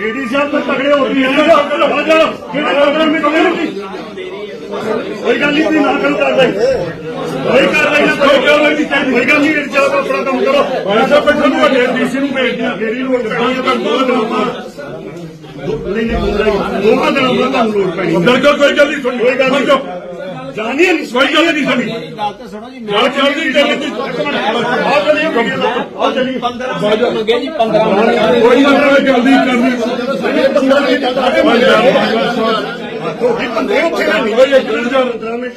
ਏਡੀ ਸਾਹਿਬ ਤੋਂ ਤਗੜੇ ਹੋ ਗਏ ਆ ਜਾ ਕਿਹੜੇ ਤਗੜੇ ਮਿੱਟੇ ਕੋਈ ਗੱਲ ਨਹੀਂ ਨਾ ਕਰੋ ਕਾਰਵਾਈ ਕੋਈ ਕਾਰਵਾਈ ਨਾ ਕੋਈ ਨਹੀਂ। ਚਾਹੀਦੀ ਕੋਈ ਗੱਲ ਨਹੀਂ ਏਡੀ ਸਾਹਿਬ ਆਪਣਾ ਕੰਮ ਕਰੋ। ਐਸਾ ਪੈਸਾ ਨੂੰ ਵੱਡੇ ਡੀਸੀ ਨੂੰ ਭੇਜ ਦਿਆ। ਮੇਰੀ ਲੋੜ ਪੈਣੀ ਹੈ ਤਾਂ ਦੋ ਦਿਨਾਂ ਨਹੀਂ ਨਹੀਂ ਦੋਹਾਂ ਦਿਨਾਂ ਬਾਅਦ ਤੁਹਾਨੂੰ ਲੋੜ ਪੈਣੀ ਬਿਲਕੁਲ ਕੋਈ ਗੱਲ ਨਹੀਂ ਸੁਣੀ ਕੋਈ ਗੱਲ ਨਹੀਂ। ਜਾਣੀ ਨਹੀਂ ਕੋਈ ਗੱਲ ਨਹੀਂ ਸੁਣੀ ਗੱਲ ਤਾਂ ਸੁਣੋ ਜੀ ਗੱਲ ਚੱਲਦੀ ਚੱਲਦੀ ਆ ਚਲੀਏ ਆ ਚਲੀਏ 15 ਮੰਗੇ ਜੀ 15 ਮੰਗੇ ਕੋਈ ਗੱਲ ਜਲਦੀ ਕਰਨੀ ਤੁਹਾਡੀ ਬੰਦੇ ਉੱਥੇ ਨਹੀਂ ਓਏ ਇੱਕ ਮਿੰਟ ਯਾਰ,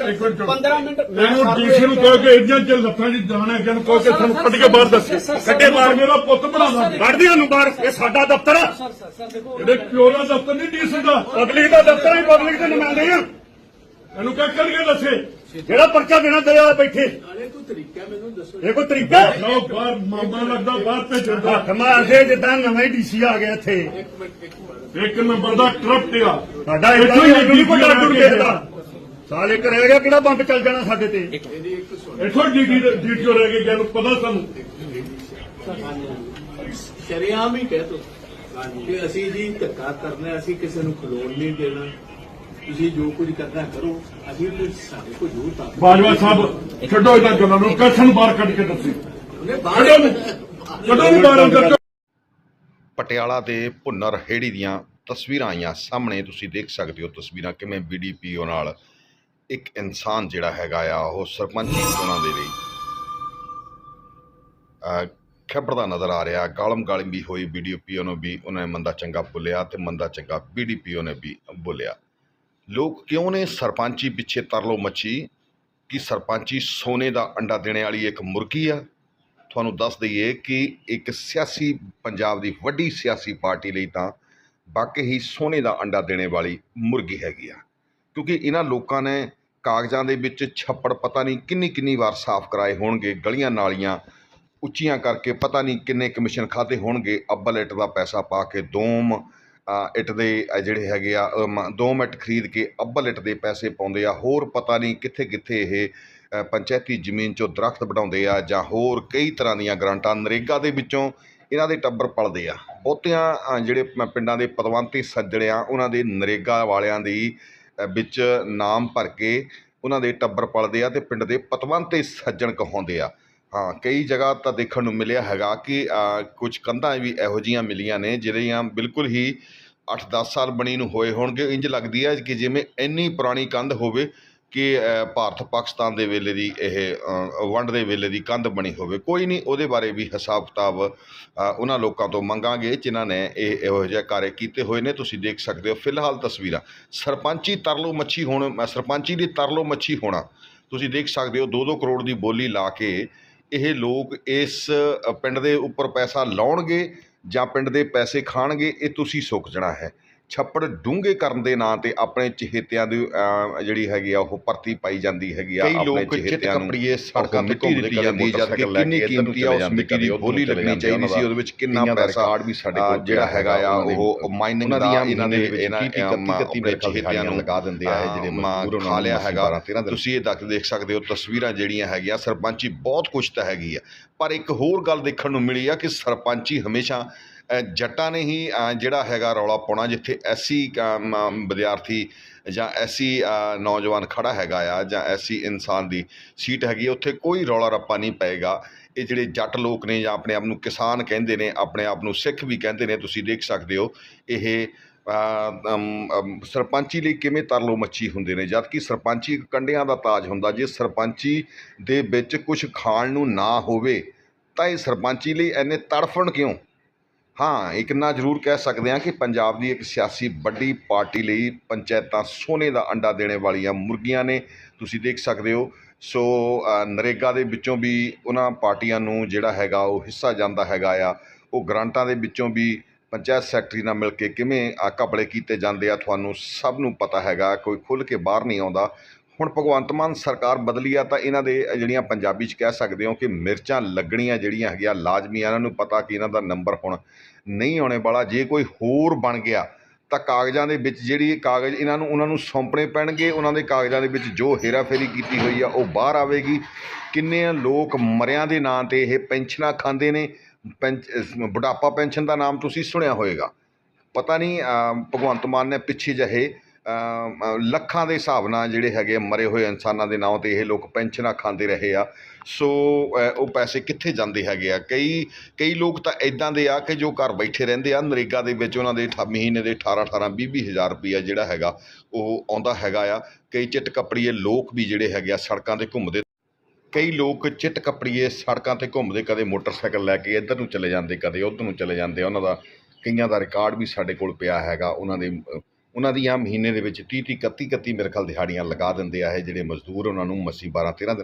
ਇੱਕ ਮਿੰਟ 15 ਮਿੰਟ ਮੈਨੂੰ ਡੀਸੀ ਨੂੰ ਕਹੋ ਕਿ ਇੰਜਾਂ ਚ ਲੱਤਾਂ ਦੀ ਜਾਣਾ ਜਨ ਕਹੋ ਕਿ ਤੁਹਾਨੂੰ ਕੱਢ ਕੇ ਬਾਹਰ ਦੱਸੇ ਕੱਢੇ ਬਾਹਰ ਮੇਰਾ ਪੁੱਤ ਬਣਾਵਾ ਕੱਢਦੇ ਉਹਨੂੰ ਬਾਹਰ ਇਹ ਸਾਡਾ ਦਫ਼ਤਰ ਆ ਸਰ ਸਰ ਸਰ ਦੇਖੋ ਇਹਦੇ ਪਿਓ ਦਾ ਦਫ਼ਤਰ ਨਹੀਂ ਡੀਸੀ ਦਾ ਪਬਲਿਕ ਦਾ ਦਫ਼ਤਰ ਹੈ ਪਬਲਿਕ ਦੇ ਨੁਮਾਇੰਦੇ ਆ ਇਹਨੂੰ ਕਹਿ ਕੱਢ ਕੇ ਦੱਸੇ? ਜਿਹੜਾ ਪਰਚਾ ਦੇਣਾ ਦੇ ਆ ਬੈਠੇ। ਨਾਲੇ ਕੋਈ ਤਰੀਕਾ ਮੈਨੂੰ ਦੱਸੋ। ਇਹ ਕੋਈ ਤਰੀਕਾ? ਲਓ ਬਾਹਰ ਮਾਮਾ ਲੱਗਦਾ ਬਾਹਰ ਭੇਜਦਾ ਹੱਥ ਮਾਰਦੇ ਜਿੱਦਾਂ ਨਵਾਂ ਡੀਸੀ ਆ ਗਿਆ ਇੱਥੇ। ਇੱਕ ਮਿੰਟ ਇੱਕ ਮਿੰਟ। ਇੱਕ ਨੰਬਰ ਦਾ ਕਰਪਟ ਆ ਸਾਡਾ ਇੱਥੋਂ ਹੀ ਨਹੀਂ ਕੋਈ ਡਰ ਡੁਰ ਕਿਸੇ ਸਾਲੇ ਘਰੇ ਗਿਆ ਕਿਹੜਾ ਬੰਬ ਚੱਲ ਜਾਣਾ ਸਾਡੇ ਤੇ? ਇਹਦੀ ਇੱਕ ਸੁਣ। ਇੱਥੋਂ ਡੀਟੀ ਡੀਟੀਓ ਰਹਿ ਗਏ ਜਾਨੂੰ ਪਤਾ ਸਾਨੂੰ। ਸ਼ਰਿਆਮ ਹੀ ਕਹਿ ਤੋ ਕਿ ਅਸੀਂ ਜੀ ਧੱਕਾ ਕਰਨਾ ਅਸੀਂ ਕਿਸੇ ਨੂੰ ਖਲੋਣ ਨਹੀਂ ਦੇਣਾ। ਤੁਸੀਂ ਜੋ ਕੁਝ ਕਰਨਾ ਕਰੋ ਅਸੀਂ ਤੇ ਸਾਡੇ ਕੋਲ ਜੋ ਤਾਕਤ ਬਾਜਵਾ ਸਾਹਿਬ ਛੱਡੋ ਇਹਨਾਂ ਗੱਲਾਂ ਨੂੰ ਕਸਨ ਬਾਹਰ ਕੱਢ ਕੇ ਦੱਸੇ? ਉਹਨੇ ਕੱਢੋ ਨੂੰ ਕੱਢੋ ਨੂੰ ਬਾਹਰ ਅੰਦਰ। ਪਟਿਆਲਾ ਦੇ ਭੁੰਨਰ ਹੇੜੀ ਦੀਆਂ ਤਸਵੀਰਾਂ ਆਈਆਂ ਸਾਹਮਣੇ ਤੁਸੀਂ ਦੇਖ ਸਕਦੇ ਹੋ ਤਸਵੀਰਾਂ ਕਿਵੇਂ ਬੀਡੀਪੀਓ ਨਾਲ ਇੱਕ ਇਨਸਾਨ ਜਿਹੜਾ ਹੈਗਾ ਆ ਉਹ ਸਰਪੰਚੀ ਚੋਣਾਂ ਦੇ ਲਈ। ਅਹ, ਖੇਪੜਦਾ ਨਜ਼ਰ ਆ ਰਿਹਾ ਗਾਲਮ ਗਾਲੀ ਵੀ ਹੋਈ ਬੀਡੀਪੀਓ ਨੂੰ ਵੀ ਉਹਨਾਂ ਨੇ ਮੰਦਾ ਚੰਗਾ ਬੋਲਿਆ ਤੇ ਮੰਦਾ ਚੰਗਾ ਬੀਡੀਪੀਓ ਨੇ ਵੀ ਬੋਲਿਆ। ਲੋਕ ਕਿਉਂ ਨੇ ਸਰਪੰਚੀ ਪਿੱਛੇ ਤਰਲੋ ਮੱਛੀ ਕਿ ਸਰਪੰਚੀ ਸੋਨੇ ਦਾ ਅੰਡਾ ਦੇਣੇ ਵਾਲੀ ਇੱਕ ਮੁਰਗੀ ਆ? ਤੁਹਾਨੂੰ ਦੱਸ ਦਈਏ ਕਿ ਇੱਕ ਸਿਆਸੀ ਪੰਜਾਬ ਦੀ ਵੱਡੀ ਸਿਆਸੀ ਪਾਰਟੀ ਲਈ ਤਾਂ ਵਾਕਈ ਹੀ ਸੋਨੇ ਦਾ ਅੰਡਾ ਦੇਣੇ ਵਾਲੀ ਮੁਰਗੀ ਹੈਗੀ ਆ। ਕਿਉਂਕਿ ਇਹਨਾਂ ਲੋਕਾਂ ਨੇ ਕਾਗਜ਼ਾਂ ਦੇ ਵਿੱਚ ਛੱਪੜ ਪਤਾ ਨਹੀਂ ਕਿੰਨੀ ਕਿੰਨੀ ਵਾਰ ਸਾਫ਼ ਕਰਾਏ ਹੋਣਗੇ, ਗਲੀਆਂ ਨਾਲੀਆਂ ਉੱਚੀਆਂ ਕਰਕੇ ਪਤਾ ਨਹੀਂ ਕਿੰਨੇ ਕਮਿਸ਼ਨ ਖਾਤੇ ਹੋਣਗੇ, ਅੱਬਲ ਇੱਟ ਦਾ ਪੈਸਾ ਪਾ ਕੇ ਦੋਮ ਇੱਟ ਦੇ ਜਿਹੜੇ ਹੈਗੇ ਆ ਅਮ, ਦੋਮ ਇੱਟ ਖਰੀਦ ਕੇ ਅੱਬਲ ਇੱਟ ਦੇ ਪੈਸੇ ਪਾਉਂਦੇ ਆ। ਹੋਰ ਪਤਾ ਨਹੀਂ ਕਿੱਥੇ ਕਿੱਥੇ ਇਹ ਪੰਚਾਇਤੀ ਜ਼ਮੀਨ 'ਚੋਂ ਦਰਖਤ ਵਢਾਉਂਦੇ ਆ ਜਾਂ ਹੋਰ ਕਈ ਤਰ੍ਹਾਂ ਦੀਆਂ ਗ੍ਰਾਂਟਾਂ ਨਰੇਗਾ ਦੇ ਵਿੱਚੋਂ ਇਹਨਾਂ ਦੇ ਟੱਬਰ ਪਲਦੇ ਆ। ਬਹੁਤਿਆਂ ਜਿਹੜੇ ਪਿੰਡਾਂ ਦੇ ਪਦਵੰਤੀ ਸੱਜਣ ਆ ਉਹਨਾਂ ਦੇ ਨਰੇਗਾ ਵਾਲਿਆਂ ਦੀ ਵਿੱਚ ਨਾਮ ਭਰ ਕੇ ਉਹਨਾਂ ਦੇ ਟੱਬਰ ਪਲਦੇ ਆ ਤੇ ਪਿੰਡ ਦੇ ਪਤਵੰਤੇ ਸੱਜਣ ਕਹਾਉਂਦੇ ਆ। ਹਾਂ ਕਈ ਜਗ੍ਹਾ ਤਾਂ ਦੇਖਣ ਨੂੰ ਮਿਲਿਆ ਹੈਗਾ ਕਿ ਕੁਝ ਕੰਧਾਂ ਵੀ ਇਹੋ ਜਿਹੀਆਂ ਮਿਲੀਆਂ ਨੇ ਜਿਹੜੀਆਂ ਬਿਲਕੁਲ ਹੀ ਅੱਠ ਦਸ ਸਾਲ ਬਣੀ ਨੂੰ ਹੋਏ ਹੋਣਗੇ। ਇੰਝ ਲੱਗਦੀ ਹੈ ਕਿ ਜਿਵੇਂ ਇੰਨੀ ਪੁਰਾਣੀ ਕੰਧ ਹੋਵੇ ਕਿ ਭਾਰਤ ਪਾਕਿਸਤਾਨ ਦੇ ਵੇਲੇ ਦੀ ਇਹ ਅ, ਵੰਡ ਦੇ ਵੇਲੇ ਦੀ ਕੰਧ ਬਣੀ ਹੋਵੇ। ਕੋਈ ਨਹੀਂ ਉਹਦੇ ਬਾਰੇ ਵੀ ਹਿਸਾਬ ਕਿਤਾਬ ਉਹਨਾਂ ਲੋਕਾਂ ਤੋਂ ਮੰਗਾਂਗੇ ਜਿਨ੍ਹਾਂ ਨੇ ਇਹ ਇਹੋ ਜਿਹੇ ਕਾਰੇ ਕੀਤੇ ਹੋਏ ਨੇ। ਤੁਸੀਂ ਦੇਖ ਸਕਦੇ ਹੋ ਫਿਲਹਾਲ ਤਸਵੀਰਾਂ। ਸਰਪੰਚੀ ਤਰਲੋ ਮੱਛੀ ਹੋਣ ਅ, ਸਰਪੰਚੀ ਦੀ ਤਰਲੋ ਮੱਛੀ ਹੋਣਾ। ਤੁਸੀਂ ਦੇਖ ਸਕਦੇ ਹੋ 2-2 ਕਰੋੜ ਦੀ ਬੋਲੀ ਲਾ ਕੇ ਇਹ ਲੋਕ ਇਸ ਪਿੰਡ ਦੇ ਉੱਪਰ ਪੈਸਾ ਲਾਉਣਗੇ ਜਾਂ ਪਿੰਡ ਦੇ ਪੈਸੇ ਖਾਣਗੇ, ਇਹ ਤੁਸੀਂ ਸੁੱਕ ਜਣਾ ਹੈ। ਛੱਪੜ ਡੂੰਘੇ ਕਰਨ ਦੇ ਨਾਂ ਤੇ ਆਪਣੇ ਚਹੇਤਿਆਂ ਦੀ ਜਿਹੜੀ ਹੈਗੀ ਆ ਉਹ ਭਰਤੀ ਪਾਈ ਜਾਂਦੀ ਹੈਗੀ ਆ ਕਈ ਆਪਣੇ ਚਹੇਤਿਆਂ ਨੂੰ ਕਪੜੀਏ ਸੜਕਾਂ ਤੇ ਘੁੰਮਦੇ ਜਾਂਦੀ ਜਦ ਕਿ ਕਿੰਨੀ ਕੀਮਤੀ ਆ ਉਸ ਮਿੱਟੀ ਦੀ ਬੋਲੀ ਲੱਗਣੀ ਚਾਹੀਦੀ ਸੀ ਉਹਦੇ ਵਿੱਚ ਕਿੰਨਾ ਪੈਸਾ ਵੀ ਸਾਡੇ ਕੋਲ ਜਿਹੜਾ ਹੈਗਾ ਆ ਉਹ ਮਾਈਨਿੰਗ ਦਾ ਇਹਨਾਂ ਦੇ ਇਹਨਾਂ 30 31 ਆਪਣੇ ਮੇਰੇ ਚਹੇਤਿਆਂ ਨੂੰ ਲਗਾ ਦਿੰਦੇ ਆ ਜਿਹੜੇ ਮਜ਼ਦੂਰ ਖਾ ਲਿਆ ਹੈਗਾ। 12 13 ਦਿਨ। ਤੁਸੀਂ ਇਹ ਤੱਕ ਦੇਖ ਸਕਦੇ ਹੋ ਤਸਵੀਰਾਂ ਜਿਹੜੀਆਂ ਹੈਗੀਆਂ ਸਰਪੰਚੀ ਬਹੁਤ ਕੁਛ ਤਾਂ ਹੈਗੀ ਆ। ਪਰ ਇੱਕ ਹੋਰ ਗੱਲ ਦੇਖਣ ਨੂੰ ਮਿਲੀ ਆ ਕਿ ਸਰਪੰਚੀ ਹਮੇਸ਼ਾ ਜੱਟਾਂ ਨੇ ਹੀ ਜਿਹੜਾ ਹੈਗਾ ਰੌਲਾ ਪਾਉਣਾ ਜਿੱਥੇ ਐਸੀ ਵਿਦਿਆਰਥੀ ਜਾਂ ਐਸੀ ਨੌਜਵਾਨ ਖੜਾ ਹੈਗਾ ਆ ਜਾਂ ਐਸੀ ਇਨਸਾਨ ਦੀ ਸੀਟ ਹੈਗੀ ਉੱਥੇ ਕੋਈ ਰੌਲਾ ਰੱਪਾ ਨਹੀਂ ਪਏਗਾ। ਇਹ ਜਿਹੜੇ ਜੱਟ ਲੋਕ ਨੇ ਜਾਂ ਆਪਣੇ ਆਪ ਨੂੰ ਕਿਸਾਨ ਕਹਿੰਦੇ ਨੇ, ਆਪਣੇ ਆਪ ਨੂੰ ਸਿੱਖ ਵੀ ਕਹਿੰਦੇ ਨੇ, ਤੁਸੀਂ ਦੇਖ ਸਕਦੇ ਹੋ, ਇਹ ਸਰਪੰਚੀ ਲਈ ਕਿਵੇਂ ਤਰਲੋ ਮੱਛੀ ਹੁੰਦੇ ਨੇ, ਜਦ ਕਿ ਸਰਪੰਚੀ ਇੱਕ ਕੰਡਿਆਂ ਦਾ ਤਾਜ ਹੁੰਦਾ, ਜੇ ਸਰਪੰਚੀ ਦੇ ਵਿੱਚ ਕੁਝ ਖਾਣ ਨੂੰ ਨਾ ਹੋਵੇ, ਤਾਂ ਇਹ ਸਰਪੰਚੀ ਲਈ ਐਨੇ ਤੜਫਣ ਕਿਉਂ? ਹਾਂ, ਇੱਕ ਨਾ ਜ਼ਰੂਰ ਕਹਿ ਸਕਦੇ ਹਾਂ ਕਿ ਪੰਜਾਬ ਦੀ ਇੱਕ ਸਿਆਸੀ ਵੱਡੀ ਪਾਰਟੀ ਲਈ ਪੰਚਾਇਤਾਂ ਸੋਨੇ ਦਾ ਅੰਡਾ ਦੇਣੇ ਵਾਲੀਆਂ ਮੁਰਗੀਆਂ ਨੇ, ਤੁਸੀਂ ਦੇਖ ਸਕਦੇ ਹੋ। ਸੋ ਨਰੇਗਾ ਦੇ ਵਿੱਚੋਂ ਵੀ ਉਹਨਾਂ ਪਾਰਟੀਆਂ ਨੂੰ ਜਿਹੜਾ ਹੈਗਾ ਉਹ ਹਿੱਸਾ ਜਾਂਦਾ ਹੈਗਾ ਆ। ਉਹ ਗ੍ਰਾਂਟਾਂ ਦੇ ਵਿੱਚੋਂ ਵੀ ਪੰਚਾਇਤ ਸੈਕਟਰੀ ਨਾਲ ਮਿਲ ਕੇ ਕਿਵੇਂ ਆ ਘਪਲੇ ਕੀਤੇ ਜਾਂਦੇ ਆ, ਤੁਹਾਨੂੰ ਸਭ ਨੂੰ ਪਤਾ ਹੈਗਾ। ਕੋਈ ਖੁੱਲ੍ਹ ਕੇ ਬਾਹਰ ਨਹੀਂ ਆਉਂਦਾ। ਹੁਣ ਭਗਵੰਤ ਮਾਨ ਸਰਕਾਰ ਬਦਲੀ ਆ ਤਾਂ ਇਹਨਾਂ ਦੇ ਜਿਹੜੀਆਂ ਪੰਜਾਬੀ 'ਚ ਕਹਿ ਸਕਦੇ ਹੋ ਕਿ ਮਿਰਚਾਂ ਲੱਗਣੀਆਂ ਜਿਹੜੀਆਂ ਹੈਗੀਆਂ, ਲਾਜ਼ਮੀ ਆ, ਇਹਨਾਂ ਨੂੰ ਪਤਾ ਕਿ ਇਹਨਾਂ ਦਾ ਨੰਬਰ ਹੁਣ ਨਹੀਂ ਆਉਣੇ ਵਾਲਾ। ਜੇ ਕੋਈ ਹੋਰ ਬਣ ਗਿਆ, ਤਾਂ ਕਾਗਜ਼ਾਂ ਦੇ ਵਿੱਚ ਜਿਹੜੀ ਇਹ ਕਾਗਜ਼ ਇਹਨਾਂ ਨੂੰ, ਉਹਨਾਂ ਨੂੰ ਸੌਂਪਣੇ ਪੈਣਗੇ। ਉਹਨਾਂ ਦੇ ਕਾਗਜ਼ਾਂ ਦੇ ਵਿੱਚ ਜੋ ਹੇਰਾਫੇਰੀ ਕੀਤੀ ਹੋਈ ਆ, ਉਹ ਬਾਹਰ ਆਵੇਗੀ। ਕਿੰਨੇ ਲੋਕ ਮਰਿਆਂ ਦੇ ਨਾਂ ਤੇ ਇਹ ਪੈਨਸ਼ਨਾਂ ਖਾਂਦੇ ਨੇ? ਪੈਂਚ ਬੁਢਾਪਾ ਪੈਨਸ਼ਨ ਦਾ ਨਾਮ ਤੁਸੀਂ ਸੁਣਿਆ ਹੋਵੇਗਾ ਪਤਾ ਨਹੀਂ ਭਗਵੰਤ ਮਾਨ ਨੇ ਪਿੱਛੇ ਜਿਹੇ ਲੱਖਾਂ ਦੇ ਹਿਸਾਬ ਨਾਲ ਜਿਹੜੇ ਹੈਗੇ ਆ, ਮਰੇ ਹੋਏ ਇਨਸਾਨਾਂ ਦੇ ਨਾਂ ਤੇ ਇਹ ਲੋਕ ਪੈਨਸ਼ਨਾਂ ਖਾਂਦੇ ਰਹੇ ਆ। ਸੋ ਉਹ ਪੈਸੇ ਕਿੱਥੇ ਜਾਂਦੇ ਹੈਗੇ ਆ? ਕਈ ਕਈ ਲੋਕ ਤਾਂ ਇਦਾਂ ਦੇ ਆ ਕਿ ਜੋ ਘਰ ਬੈਠੇ ਰਹਿੰਦੇ ਆ, ਨਰੇਗਾ ਦੇ ਵਿੱਚ ਉਹਨਾਂ ਦੇ ਅਠਾ- ਮਹੀਨੇ ਦੇ 18 18 20 20 ਹਜ਼ਾਰ ਰੁਪਈਆ ਜਿਹੜਾ ਹੈਗਾ, ਉਹ ਆਉਂਦਾ ਹੈਗਾ ਆ। ਕਈ ਚਿੱਟ ਕੱਪੜੀਏ ਲੋਕ ਵੀ ਜਿਹੜੇ ਹੈਗੇ ਆ, ਸੜਕਾਂ ਤੇ ਘੁੰਮਦੇ ਕਈ ਲੋਕ ਚਿੱਟ ਕੱਪੜੀਏ ਸੜਕਾਂ ਤੇ ਘੁੰਮਦੇ, ਕਦੇ ਮੋਟਰਸਾਈਕਲ ਲੈ ਕੇ ਇੱਧਰ ਨੂੰ ਚਲੇ ਜਾਂਦੇ, ਕਦੇ ਉੱਧਰ ਨੂੰ ਚਲੇ ਜਾਂਦੇ। ਉਹਨਾਂ ਦਾ ਕਈਆਂ ਦਾ ਰਿਕਾਰਡ ਵੀ ਸਾਡੇ ਕੋਲ ਪਿਆ ਹੈਗਾ, ਉਹਨਾਂ ਦੇ ਉਹਨਾਂ ਦੀਆਂ ਮਹੀਨੇ ਦੇ ਵਿੱਚ 30 30 31 31 ਮੇਰੇ ਖਿਆਲ ਦਿਹਾੜੀਆਂ ਲਗਾ ਦਿੰਦੇ ਆ ਇਹ ਜਿਹੜੇ ਮਜ਼ਦੂਰ ਉਹਨਾਂ ਨੂੰ ਮੱਸੀ 12 13 ਦਿਨ